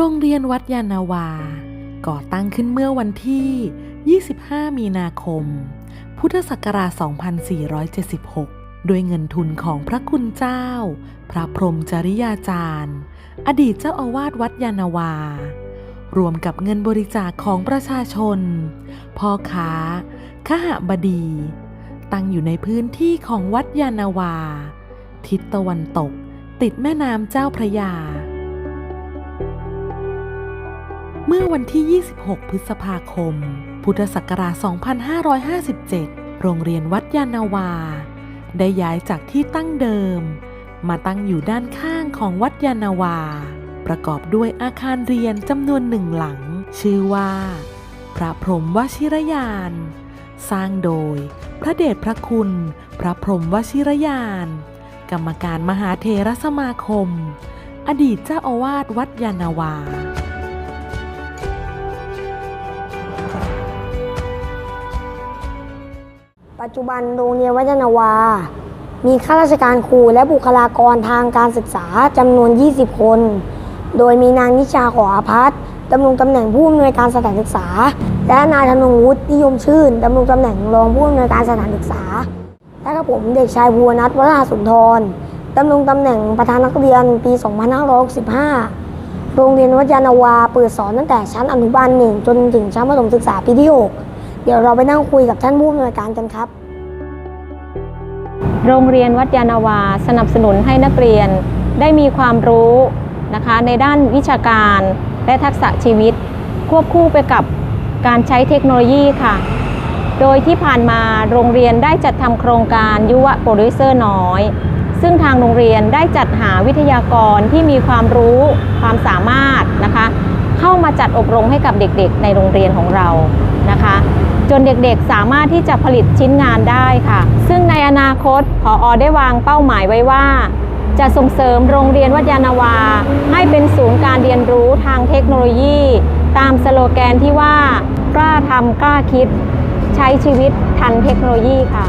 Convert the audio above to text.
โรงเรียนวัดยานาวา ก่อตั้งขึ้นเมื่อวันที่ 25 มีนาคม พุทธศักราช 2476 ด้วยเงินทุนของพระคุณเจ้า พระพรหมจริยาจารย์ อดีตเจ้าอาวาสวัดยานาวา รวมกับเงินบริจาคของประชาชน พ่อค้าขหบดี ตั้งอยู่ในพื้นที่ของวัดยานนาวา ทิศตะวันตก ติดแม่น้ำเจ้าพระยา เมื่อวันที่ 26 พฤษภาคม พุทธศักราช 2557 โรงเรียนวัดยานาวา ได้ย้ายจากที่ตั้งเดิม มาตั้งอยู่ด้านข้างของวัดยานาวา ประกอบด้วยอาคารเรียนจำนวนหนึ่งหลัง ชื่อว่า พระพรหมวชิรยาน สร้างโดย พระเดชพระคุณ พระพรหมวชิรยาน กรรมการมหาเทรสมาคม อดีตเจ้าอาวาสวัดยานาวา ปัจจุบันโรงเรียนวัฒนาวา มีข้าราชการครูและบุคลากรทางการศึกษาจำนวน 20 คน โดยมีนางนิชาขออาพัฒน์ดำรงตำแหน่งผู้อำนวยการสถานศึกษา และนายธนงวุฒินิยมชื่นดำรงตำแหน่งรองผู้อำนวยการสถานศึกษา และกับผมเด็กชายภูวนัทวัฒนาสุนทรดำรงตำแหน่งประธานนักเรียนปี 2565 โรงเรียนวัดยานาวาเปิดสอนตั้งแต่ชั้นอนุบาลหนึ่งจนถึงชั้นประถมศึกษาปีที่หกเดี๋ยวเราไปนั่งคุยกับท่านผู้อำนวยการกันครับ โรงเรียนวัดยานาวาสนับสนุนให้นักเรียนได้มีความรู้นะคะในด้านวิชาการและทักษะชีวิต ควบคู่ไปกับการใช้เทคโนโลยีค่ะ โดยที่ผ่านมาโรงเรียนได้จัดทำโครงการยุวโปรดิวเซอร์น้อย ซึ่งทางโรงเรียนได้จัดหาวิทยากรที่มีความรู้ความสามารถนะคะ เข้ามาจัดอบรมให้กับเด็กๆ ในโรงเรียนของเรานะคะ จนเด็กๆสามารถที่จะผลิตชิ้นงานได้ค่ะ ซึ่งในอนาคตพออได้วางเป้าหมายไว้ว่า จะส่งเสริมโรงเรียนวัดยานาวา ให้เป็นศูนย์การเรียนรู้ทางเทคโนโลยี ตามสโลแกนที่ว่ากล้าทำกล้าคิด ใช้ชีวิตทันเทคโนโลยีค่ะ